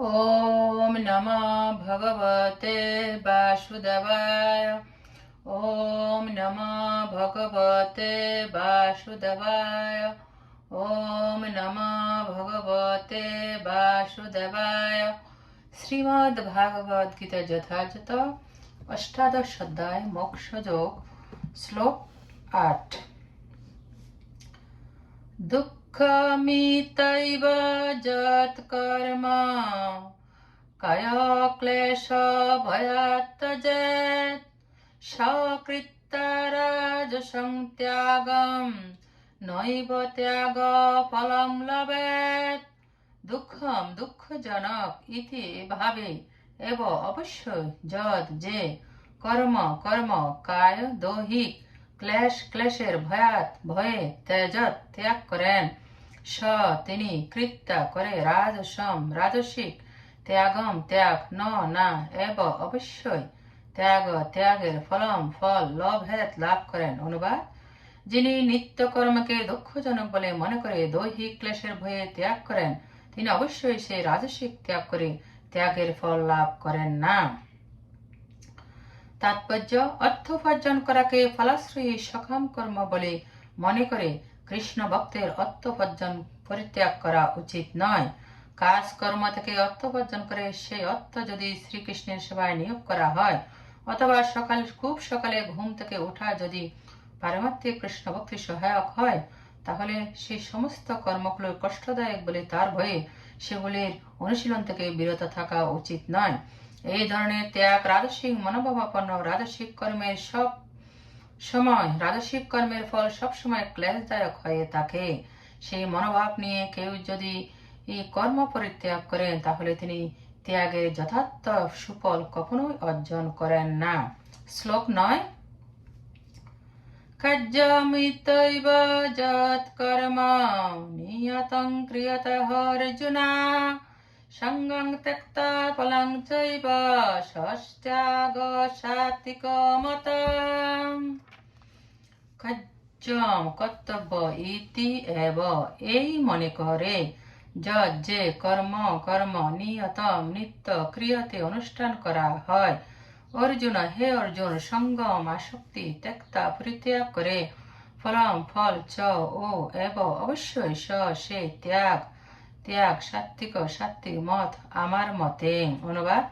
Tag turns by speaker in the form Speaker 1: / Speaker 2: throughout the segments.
Speaker 1: ॐ नमो भगवते वासुदेवाय ॐ नमो भगवते वासुदेवाय ॐ नमो भगवते वासुदेवाय শ্রীমদ্ ভাগবত গীতা যথাযথ অষ্টাদশ অধ্যায় মোক্ষযোগ শ্লোক আট দুঃখমিতৈব কায়ক্লেশ ভয়াত্তজেত সকৃত্তারাজসং ত্যাগম নৈব ত্যাগ ফলম লবেত দুঃখম দুঃখজনক ইতি ভাবে এব অবশ্যই যে কর্ম কর্ম কায় দৈহিক ক্লেশ ক্লেশের ভয়াত ভয়ে তেজত ত্যাগ করেন স তিনি কৃত্যা করে রাজসম রাজসিক ত্যাগম ত্যাগ ন না এব অবশ্যই ত্যাগ ত্যাগের ফলম ফল লভেত লাভ করেন অনুবাদ যিনি নিত্য কর্মকে দুঃখজনক বলে মনে করে দৈহিক ক্লেশের ভয়ে ত্যাগ করেন তিনি অবশ্যই সেই রাজসিক ত্যাগ করে ত্যাগের ফল লাভ করেন না তাৎপর্য অর্থ উপার্জন করাকে ফলাশ্রয়ী সকাম কর্ম বলে মনে করে কৃষ্ণ ভক্তের অর্থ উপার্জন পরিত্যাগ করা উচিত নয়। কাজ কর্ম থেকে অর্থ উপার্জন করে সেই অর্থ যদি শ্রীকৃষ্ণের সেবায় নিয়োগ করা হয়, অথবা সকাল, খুব সকালে ঘুম থেকে ওঠা যদি পারমাত্মিক কৃষ্ণ ভক্তি সহায়ক হয়, তাহলে সেই সমস্ত কর্মগুলো কষ্টদায়ক বলে তার ভয়ে সেগুলির অনুশীলন থেকে বিরত থাকা উচিত নয়। এই ধরনের ত্যাগ রাজসিক মনোভাবাপন্ন, রাজসিক কর্মের সব সময় রাজসিক কর্মের ফল সব সময় ক্লেশদায়ক হয়ে থাকে। সেই মনোভাব নিয়ে কেউ যদি কর্ম পরিত্যাগ করেন, তাহলে তিনি ত্যাগের যথার্থ সুফল কখনোই অর্জন করেন না। শ্লোক নয়। কার্যমিতৈব যৎকর্ম নিয়তং ক্রিয়তঃ অর্জুনা। সঙ্গং ত্যক্তা ফলং চৈব ষষ্ঠাগ সাত্বিক মত কার্যম কর্তব্য ইতি এব। এই মনে করে যে কর্ম কর্ম নিয়তম নিত্য ক্রিয়াতে অনুষ্ঠান করা হয়। অর্জুন, হে অর্জুন, সঙ্গম আসক্তি ত্যক্তা পরিত্যাগ করে। ফলম, ফল, চ, ও, এব, অবশ্যই স, সে ত্যাগ। ত্যাগ সাত্বিক সাত্বিক মত আমার মতে। অনুবাদ।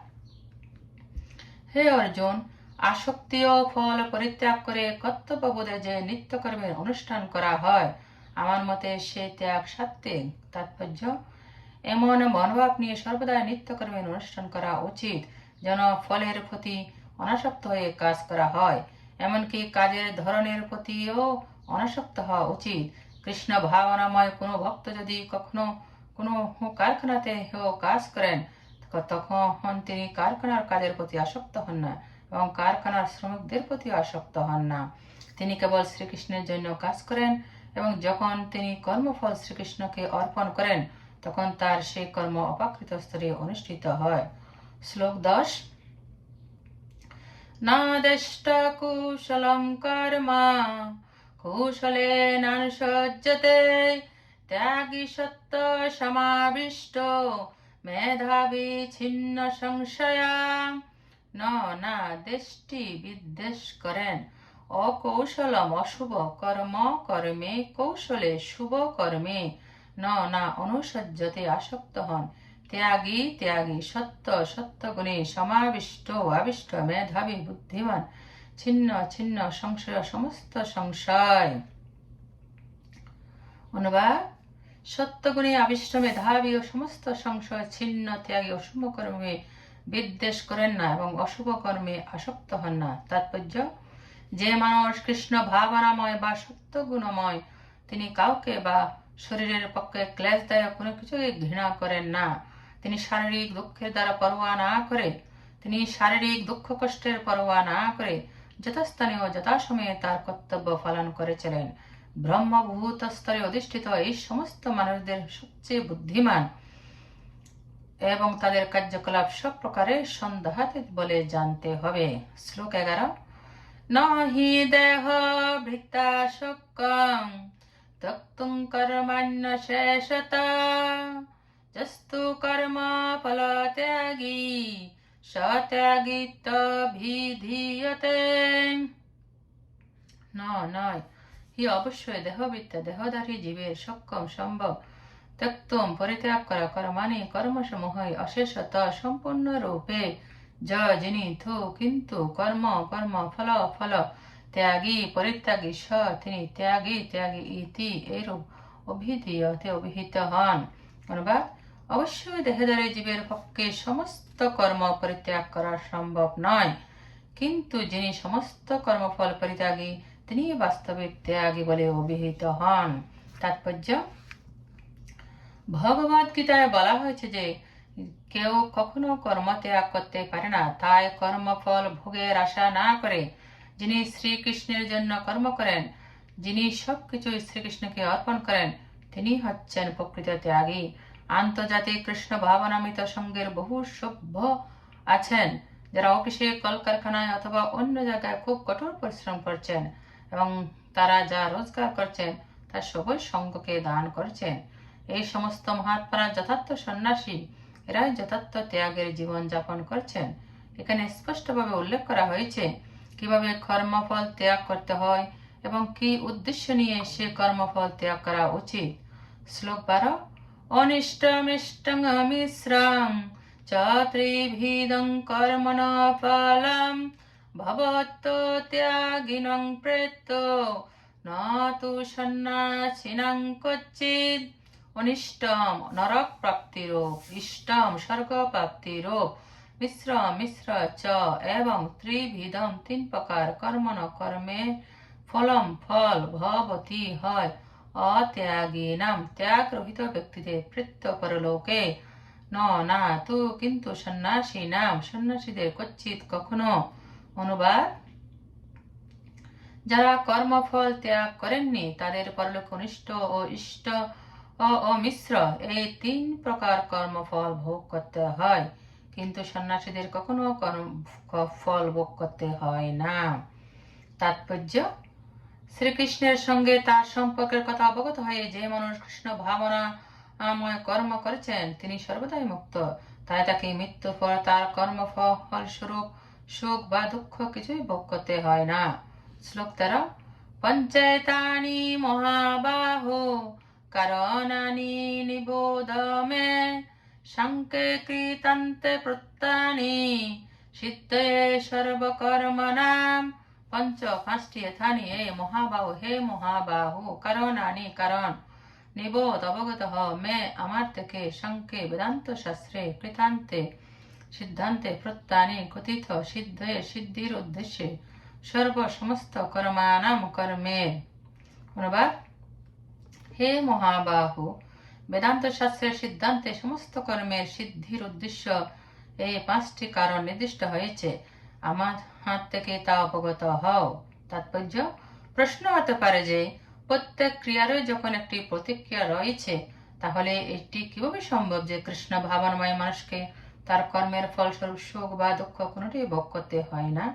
Speaker 1: হে অর্জুন আসক্তি ও ফল পরিত্যাগ করে কর্তব্য বোধে যে নিত্যকর্মের অনুষ্ঠান করা হয়, আমার মতে সে ত্যাগ সাত্বিক তাৎপর্য। এমন মনোভাব নিয়ে সর্বদা নিত্যকর্মের অনুষ্ঠান করা উচিত, যেন ফলের প্রতি অনাসক্ত হয়ে কাজ করা হয়। এমনকি কাজের ধরনের প্রতিও অনাসক্ত হওয়া উচিত। কৃষ্ণ ভাবনাময় কোনো ভক্ত যদি কখনো কোনো কারখানাতে কাজ করেন, তখন তিনি কারখানার কাজের প্রতি আসক্ত হন না। এবং কারখানার শ্রমিকদের প্রতি আসক্ত হন না। তিনি কেবল শ্রীকৃষ্ণের জন্য কাজ করেন এবং যখন তিনি কর্মফল শ্রীকৃষ্ণকে অর্পণ করেন, তখন তার সেই কর্ম অপাকৃত স্তরে অনুষ্ঠিত হয়। শ্লোক দশ। নাদেষ্টকুশলং কর্ম কুশলে নানুসজ্জতে ত্যাগী সত্য সমাবিষ্ট, মেধাবী ছিন্ন সংশয়া। ন বিদ্বেষ করেন। অকৌশলম অশুভ কর্ম, কর্মে কৌশলে শুভ কর্মে। ন অনুসজ্জতে আসক্ত হন। ত্যাগী ত্যাগী, সত্য সমাবিষ্ট, আবিষ্ট, মেধাবী, বুদ্ধিমান। ছিন্ন ছিন্ন, সংশয়, সমস্ত সংশয়। অনুবাদ, সত্যগুণে আবিষ্ট, মেধাবী ও সমস্ত সংশয়, ছিন্ন, ত্যাগী অশুভ কর্মে বিদ্বেষ করেন না এবং অশুভ কর্মে আসক্ত হন না। তাৎপর্য, যে মানুষ কৃষ্ণ ভাবনাময় বা সত্য গুণময়, তিনি কাউকে বা শরীরের পক্ষে ক্লেশদায়ক কোনো কিছুকে ঘৃণা করেন না। তিনি শারীরিক দুঃখের দ্বারা পরোয়া না করে, তিনি শারীরিক দুঃখ কষ্টের পরোয়া না করে যথাস্থানে ও যথাসময়ে তার কর্তব্য পালন করেছিলেন ব্রহ্মভূত স্তরে অধিষ্ঠিত এই সমস্ত মানুষদের সবচেয়ে বুদ্ধিমান। এবং তাদের কার্যকলাপ সব প্রকারে সন্দেহাতীত বলে জানতে হবে। শ্লোক এগারো। নহি দেহ ভৃতা শোকম তক্তুং কর্মান্য শেষতা, যস্তু কর্ম ফল ত্যাগী সত্যাগিত ভিধীয়তে নয়। হি, অবশ্যই দেহ দেহবিদ্যা, দেহধারী জীবের সক্ষম, সম্ভব। ত্যক্তম পরিত্যাগ করা কর্মানি কর্মসমূহই অশেষত সম্পূর্ণ রূপে য যিনি থু কিন্তু কর্ম কর্ম ফল ফল ত্যাগী পরিত্যাগী স, তিনি ত্যাগী ত্যাগী ইতি এরূপ অভিধীয়তে অভিহিত হন। অনুবাদ, অবশ্যই দেহধারী জীবের পক্ষে সমস্ত কর্ম পরিত্যাগ করা সম্ভব নয়। কিন্তু যিনি সমস্ত কর্মফল পরিত্যাগী তিনি বাস্তবিক ত্যাগী বলে অভিহিত হন। তাৎপর্য ভগবত গীতায় বলা হয়েছে যে কেউ কখনো কর্ম ত্যাগ করতে পারে না। তাই কর্মফল ভোগের আশা না করে যিনি শ্রীকৃষ্ণের জন্য কর্ম করেন, যিনি সবকিছু শ্রীকৃষ্ণকে অর্পণ করেন, তিনি হচ্ছেন প্রকৃত ত্যাগী। আন্তর্জাতিক কৃষ্ণ ভাবনামিত সঙ্গের বহু সভ্য আছেন, যারা অফিসে, কলকারখানায় অথবা অন্য জায়গায় খুব কঠোর পরিশ্রম করছেন এবং তারা যা রোজগার করছেন, তা সবই সঙ্গকে দান করছেন। এই সমস্ত মহাত্মারা যথার্থ সন্ন্যাসী, এরাই যথার্থ ত্যাগের জীবন যাপন করছেন। এখানে স্পষ্টভাবে উল্লেখ করা হয়েছে কীভাবে কর্মফল ত্যাগ করতে হয় এবং কি উদ্দেশ্য নিয়ে সে কর্মফল ত্যাগ করা উচিত। শ্লোক বারো অনিষ্টমিষ্টমিশ্রাং চ ত্রিভিদং কর্মণ ফলম ভবত্ত ত্যাগিনং প্রেত্য ন তু সন্ন্যাসিনং অনিষ্টম, নরক প্রাপ্তিরূপ ইষ্টম, স্বর্গ প্রাপ্তিরূপ মিশ্র মিশ্র চ, এবং ত্রিভিদম তিন প্রকার কর্মণ কর্মে ফলম ফল ভবতি হয়। অত্যাগী নাম ত্যাগ রহিত ব্যক্তিদের প্রত্য পরলোকে। ন, না, তু কিন্তু সন্ন্যাসী নাম সন্ন্যাসীদের কচ্ছিত কখনো। অনুবাদ। যারা কর্মফল ত্যাগ করেননি, তাদের পরলোক অনিষ্ট ও ইষ্ট অমিশ্র এই তিন প্রকার কর্মফল ভোগ করতে হয়, কিন্তু সন্ন্যাসীদের কখনো কর্ম ফল ভোগ করতে হয় না। তাৎপর্য, শ্রীকৃষ্ণের সঙ্গে তার সম্পর্কের কথা অবগত হয়ে যে মানুষ কৃষ্ণ ভাবনা আময় কর্ম করেছেন, তিনি সর্বদাই মুক্ত। তাই তাকে মৃত্যু পর তার কর্মফল স্বরূপ সুখ বা দুঃখ কিছুই ভোগ করতে হয় না। শ্লোক তেরো, পঞ্চায়েতানি মহাবাহো করণানি নিবোধ মে শঙ্কে কৃতন্তে প্রত্যানি সিদ্ধে সর্বকর্মণাম পঞ্চ পাঁচটি স্থানে হে মহাবাহু হে মহাবাহু করণানি কারণ নিবোধ অবগত হ মে আমার থেকে শঙ্কে বেদান্ত শাস্ত্রে কৃতান্তে সিদ্ধান্তে প্রত্যানি কথিত সিদ্ধে সিদ্ধির উদ্দেশ্যে সর্ব সমস্ত কর্মানাম কর্মের অনুবাদ হে মহাবাহু, বেদান্ত শাস্ত্রের সিদ্ধান্তে সমস্ত কর্মের সিদ্ধির উদ্দেশ্য এই পাঁচটি কারণ নির্দিষ্ট হয়েছে। আমার হাত থেকে তা অবগত হও। তাৎপর্য, প্রশ্ন হতে পারে যে, প্রত্যেক ক্রিয়ারই যখন একটি প্রতিক্রিয়া রয়েছে, তাহলে এটি কীভাবে সম্ভব যে কৃষ্ণ ভাবনময় মানুষকে তার কর্মের ফলস্বরূপ সুখ বা দুঃখ কোনোটি ভোগ করতে হয় না?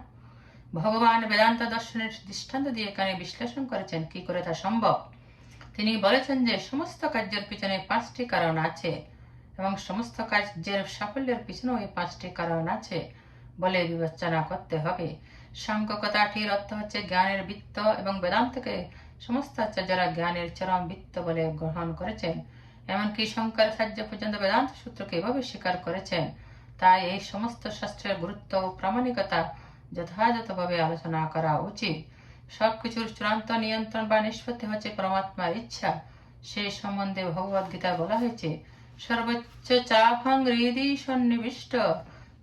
Speaker 1: ভগবান বেদান্ত দর্শনের দৃষ্টান্ত দিয়ে এখানে বিশ্লেষণ করেছেন, কি করে তা সম্ভব? তিনি বলেছেন যে সমস্ত কার্যের পিছনে পাঁচটি কারণ আছে এবং সমস্ত কার্যের সাফল্যের পিছনেও এই পাঁচটি কারণ আছে বলে বিবেচনা করতে হবে। সাংখ্যকতাটির অর্থ হচ্ছে জ্ঞানের বৃত্ত এবং বেদান্তকে সমস্ত আচার্যরা জ্ঞানের চরম বৃত্ত বলে গ্রহণ করেছেন। এমনকি শঙ্করাচার্য পর্যন্ত বেদান্ত সূত্রকে এভাবে স্বীকার করেছেন। তাই এই সমস্ত শাস্ত্রের গুরুত্ব ও প্রামাণিকতা যথাযথভাবে আলোচনা করা উচিত। সবকিছুর চূড়ান্ত নিয়ন্ত্রণ বা নিষ্পত্তি হচ্ছে পরমাত্মার ইচ্ছা। সেই সম্বন্ধে ভগবদ গীতায় বলা হয়েছে, সর্বোচ্চ চাফাং হৃদি সন্নিবিষ্ট।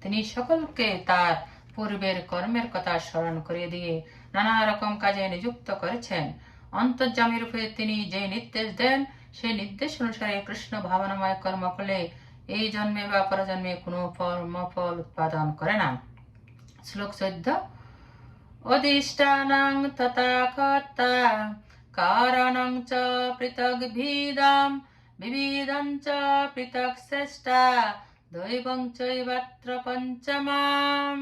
Speaker 1: তিনি সকলকে তার পূর্বের কর্মের কথা স্মরণ করিয়ে দিয়ে নানা রকম কাজে নিযুক্ত করেছেন। অন্তর্জামী রূপে তিনি যে নির্দেশ দেন সেই নির্দেশ অনুসারে কৃষ্ণ ভাবনাময় কর্ম করলে এই জন্মে বা পরজন্মে কোনো কর্মফল উৎপাদন করে না। শ্লোক চোদ্দ অধিষ্ঠানং তথা কর্তা কারণং চ পৃথক ভিদাম বিবিধং চ পৃথক শ্রেষ্ঠা দৈবং চৈবাত্র পঞ্চমাম।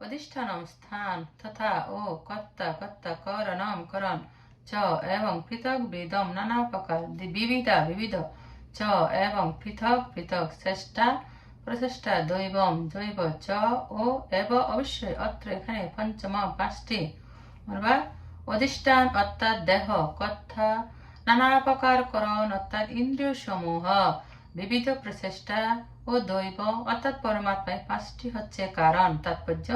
Speaker 1: অধিষ্ঠানম স্থান তথা ও কর্তা কর্তা করণম করণ, চ এবং পৃথক বেদম নানা প্রকার বিবিধা, বিবিধ, চ এবং পৃথক পৃথক চেষ্টা প্রচেষ্টা দৈবম জৈব চ ও এব অবশ্যই অত্র এখানে পঞ্চম পাঁচটি। অথবা অধিষ্ঠান অর্থাৎ দেহ, কথা, নানা প্রকার করণ অর্থাৎ ইন্দ্রিয় সমূহ বিবিধ প্রচেষ্টা ও দৈব অর্থাৎ পরমাত্মায় পাঁচটি হচ্ছে কারণ, তাৎপর্য।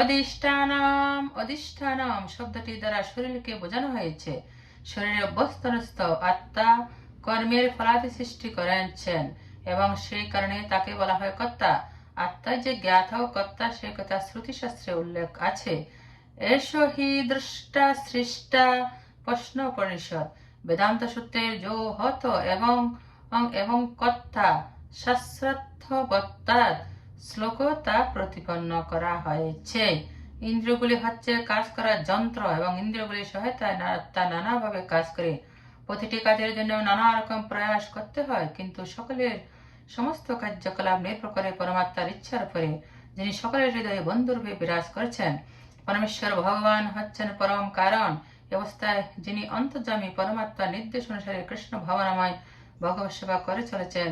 Speaker 1: অধিষ্ঠানাম অধিষ্ঠানাম শব্দটি দ্বারা শরীরকে বোঝানো হয়েছে। শরীরে অভ্যস্তনস্থ আত্মা কর্মের ফলাদি সৃষ্টি করেছেন। এবং সেই কারণে তাকে বলা হয় কর্তা। আত্মা যে জ্ঞাত কর্তা, সে কথা শ্রুতিশাস্ত্রে উল্লেখ আছে। এসো হি দ্রষ্টা সৃষ্টা প্রশ্ন পরিষদ বেদান্ত সূত্রের যো হত এবং এবং কর্তা শাস্ত্রার্থবত্তার শ্লোক তা প্রতিপন্ন করা হয়েছে। ইন্দ্রিয়গুলি হচ্ছে কাজ করার যন্ত্র এবং ইন্দ্রিয়গুলির সহায়তায় তা নানাভাবে কাজ করে। প্রতিটি কাজের জন্য নানা রকম প্রয়াস করতে হয়, কিন্তু সকলের সমস্ত কার্যকলাপ নির্ভর করে পরমাত্মার ইচ্ছার উপরে, যিনি সকলের হৃদয়ে বন্ধুরূপে বিরাজ করেছেন। পরমেশ্বর ভগবান হচ্ছেন পরম কারণ। অবস্থায় যিনি অন্তর্জামী পরমাত্মার নির্দেশ অনুসারে কৃষ্ণ ভাবনাময় ভগবত সেবা করে চলেছেন,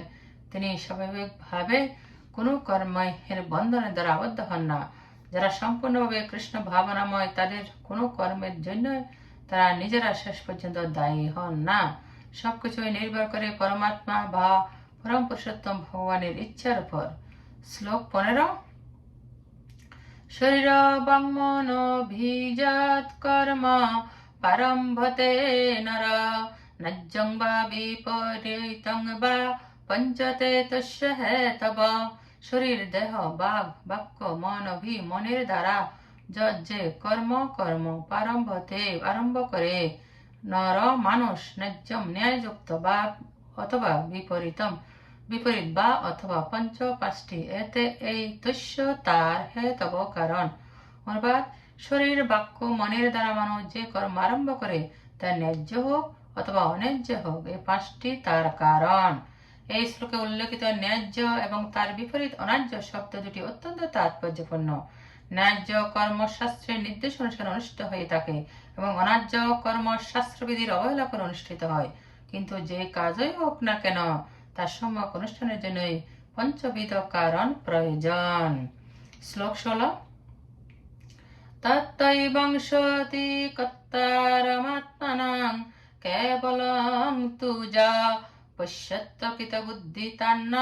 Speaker 1: তিনি স্বাভাবিকভাবে কোনো কর্মের বন্ধনের দ্বারা আবদ্ধ হন না। যারা সম্পূর্ণভাবে কৃষ্ণ ভাবনাময়, তাদের কোনো কর্মের জন্য তারা নিজেরা শেষ পর্যন্ত দায়ী হন না। সবকিছুই নির্ভর করে পরমাত্মা বা পরম পুরুষোত্তম ভগবানের ইচ্ছার উপর। শ্লোক পনেরো। শরীর বাংমন ভিজাত কর্ম প্রারম্ভতে নর। নজ্জং বা বিপরীতং বা পঞ্চতে তস্য হে তব। শরীর, দেহ, বাঘ, বাক্য, মন অভি মনের দ্বারা যে কর্ম কর্ম প্রারম্ভতে আরম্ভ করে। নর, মানুষ, ন্যায্যম, ন্যায়যুক্ত বা অথবা বিপরীতম বিপরীত বা অথবা পঞ্চ পাঁচটি এতে এই তুষ্য তার হে তব কারণ। অনুবাদ, শরীর বাক্য মনের দ্বারা মানুষ যে কর্ম আরম্ভ করে, তা ন্যায্য হোক অথবা অন্যায্য হোক এই পাঁচটি তার কারণ। এই শ্লোকে উল্লেখিত ন্যায্য এবং তার বিপরীত অন্যায্য শব্দ দুটি অত্যন্ত তাৎপর্যপূর্ণ। ন্যায্য কর্মশাস্ত্রের নির্দেশ অনুসারে অনুষ্ঠিত হয়ে থাকে এবং অন্যায্য কর্মশাস্ত্রবিধির অবহেলা করে অনুষ্ঠিত হয়। কিন্তু যে কাজই হোক না কেন তার সম্যক অনুষ্ঠানের জন্যই পঞ্চবিধ কারণ প্রয়োজন। শ্লোক ষোলো। তত্তৈবংশতি কর্তারমাত্মনাং কেবলং তু যা পশ্যত্তকিত বুদ্ধি তান্ন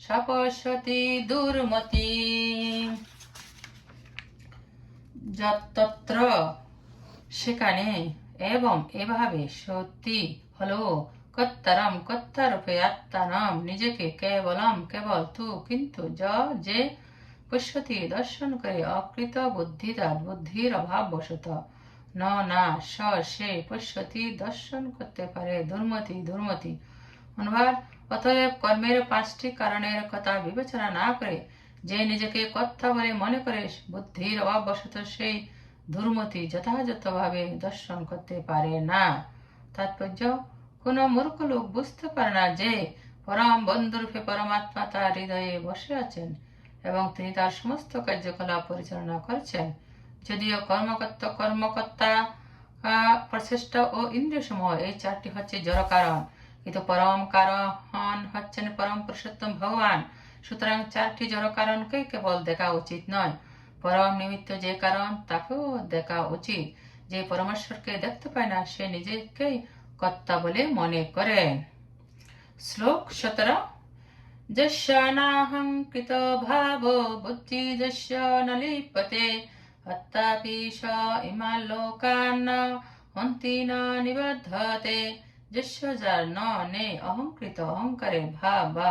Speaker 1: সপশ্যতি দুর্মতি। যত্তত্র সেখানে এবং এভাবে সত্যি হলো কত্তারাম কত্তারূপে আত্মানাম নিজেকে কেবলম কেবল তু কিন্তু য যে পশ্যতি দর্শন করে অকৃত বুদ্ধিদাত বুদ্ধির অভাব বশত ন না স সে পশ্যতি দর্শন করতে পারে দুর্মতি দুর্মতি অনুবাদ অতএব কর্মের পাঁচটি কারণের কথা বিবেচনা না করে যে নিজেকে কর্তা বলে মনে করে বুদ্ধির অভাব বশত সেই দুর্মতি যথাযথভাবে দর্শন করতে পারে না তাৎপর্য কোন মূর্খ লোক বুঝতে পারে না যে পরম বন্ধুরূপে পরমাত্মা তার হৃদয়ে বসে আছেন এবং তিনি তার সমস্ত কার্যকলাপ পরিচালনা করছেন। যদিও কর্মকর্তা কর্মকর্তা প্রচেষ্টা ও ইন্দ্রিয় সমূহ এই চারটি হচ্ছে জড় কারণ। কিন্তু পরম কারণ হচ্ছেন পরম পুরুষোত্তম ভগবান। সুতরাং চারটি জড় কারণকেই কেবল দেখা উচিত নয়। পরম নিমিত্ত যে কারণ, তাকেও দেখা উচিত। যে পরমেশ্বরকে দেখতে পায় না, সে নিজেকেই কর্তা বলে মনে করেন। শ্লোক সতেরো যস্য নাহংকৃত ভাব বুদ্ধি, যস্য ন লিপ্যতে হত্যাপি স ইমা লোকান হন্তি ন নিবদ্ধতে, যস্য যার ন নে অহংকৃত অহংকারে ভাব বা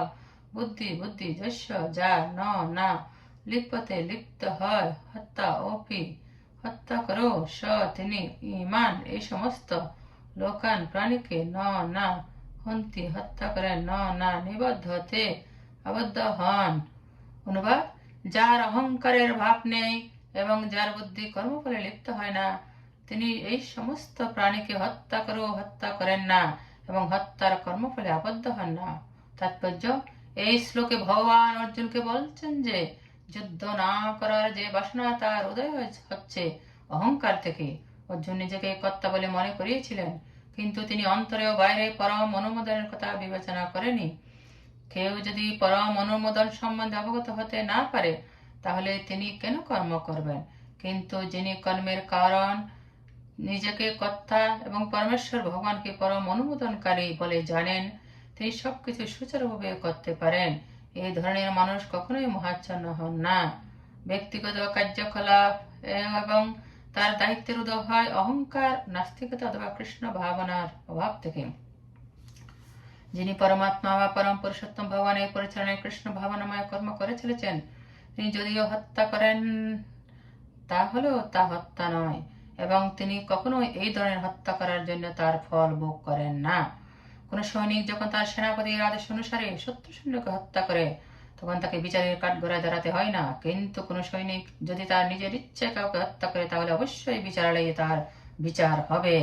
Speaker 1: বুদ্ধি বুদ্ধি, যস্য যার ন না লিপ্যতে লিপ্ত হয়, হত্যা অপি হত্যা করো স তিনি, ইমান, এই সমস্ত লোকান প্রাণীকে ন, না হন্তি হত্যা করে, ন, না নিবদ্ধতে আবদ্ধ হন। অনুবাদ, যার অহংকারের ভাব নেই এবং যার বুদ্ধি কর্মফলে লিপ্ত হয় না, তিনি এই সমস্ত প্রাণীকে হত্যা করেও হত্যা করেন না এবং হত্যার কর্মফলে আবদ্ধ হন না। তাৎপর্য, এই শ্লোকে ভগবান অর্জুনকে বলছেন যে, যুদ্ধ না করার যে বাসনা তার উদয় হচ্ছে অহংকার থেকে। অর্জুন নিজেকে কর্তা বলে মনে করিয়েছিলেন। কিন্তু তিনি অন্তরে ও বাইরে পরম অনুমোদনের কথা বিবেচনা করেনি। কেউ যদি পরম অনুমোদন সম্বন্ধে অবগত হতে না পারে, তাহলে তিনি কেন কর্ম করবেন? কিন্তু যিনি কর্মের কারণ, নিজেকে কর্তা এবং পরমেশ্বর ভগবানকে পরম অনুমোদনকারী বলে জানেন, তিনি সবকিছু সুচারুভাবে করতে পারেন। এই ধরনের মানুষ কখনোই মহাচ্ছন্ন হন না। ব্যক্তিগত কার্যকলাপ এবং তার দায়িত্বের উদয় হয় অহংকার, নাস্তিকতা অথবা কৃষ্ণ ভাবনার অভাব থেকে। যিনি পরমাত্মা বা পরম পুরুষোত্তম ভগবানের পরিচালনায় কৃষ্ণ ভাবনাময় কর্ম করে চলেছেন, তিনি যদিও হত্যা করেন তাহলেও তা হত্যা নয়। এবং তিনি কখনোই এই ধরনের হত্যা করার জন্য তার ফল ভোগ করেন না। কোনো সৈনিক যখন তার সেনাপতির আদেশ অনুসারে শত্রু সৈন্যকে হত্যা করে তখন তাকে বিচারের কাঠ কাঠগড়ায় দাঁড়াতে হয় না, কিন্তু কোনো সৈনিক যদি তার নিজের ইচ্ছে কাউকে হত্যা করে, তাহলে অবশ্যই বিচারালয়ে তার বিচার হবে।